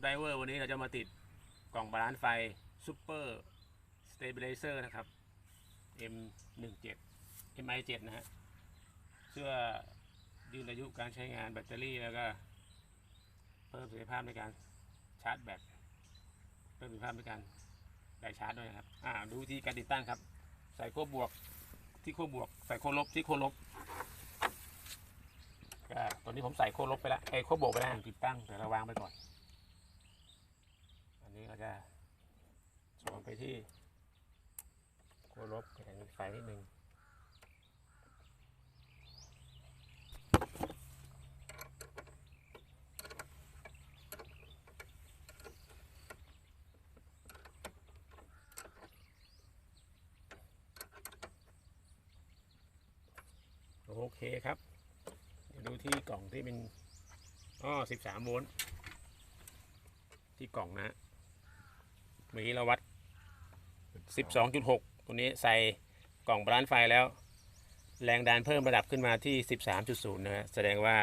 ไดเวอร์วันนี้เราจะมาติดกล่องบาลานซ์ไฟซูเปอร์สเตเบลเซอร์นะครับ M17 MI7 นะฮะเพื่อยืนอายุการใช้งานแบตเตอรี่แล้วก็ เพิ่มประสิทธิภาพในการชาร์จแบตเพิ่มประสิทธิภาพในการได้ชาร์จด้วยนะครับอ่าดูวิธีการติดตั้งครับ ใส่ขั้วบวกที่ขั้วบวก ใส่ขั้วลบที่ขั้วลบก็ตอนนี้ผมใส่ขั้วลบไปแล้วไอ้ยขั้วบวกไปแล้วติดตั้งแต่เราวางไปก่อน นี้ก็จะสวมไปที่ขั้วลบแข็งไฟนิดนึงโอเคครับ เดี๋ยวดูที่กล่องที่เป็นอ้อ13 โวลต์ ที่กล่องนะฮะ มื่อกี้เราวัด 12.6 ตัวนี้ใส่กล่องบาลานซ์ไฟแล้ว แรงดันเพิ่มระดับขึ้นมาที่ 13.0 นะฮะแสดงว่า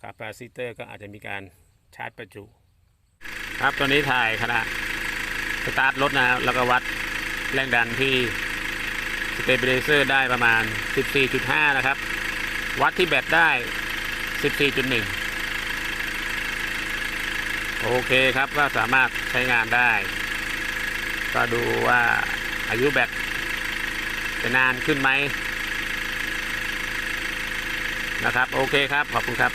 คาปาซิเตอร์ก็อาจจะมีการชาร์จประจุ ครับตัวนี้ถ่ายขณะสตาร์ทรถนะฮะแล้วก็วัดแรงดันที่สเตเบลเซอร์ได้ประมาณ 14.5 นะครับ วัดที่แบตได้ 14.1 โอเคครับก็สามารถใช้งานได้ ก็ดูว่าอายุแบตจะนานขึ้นไหมนะครับ โอเคครับ ขอบคุณครับ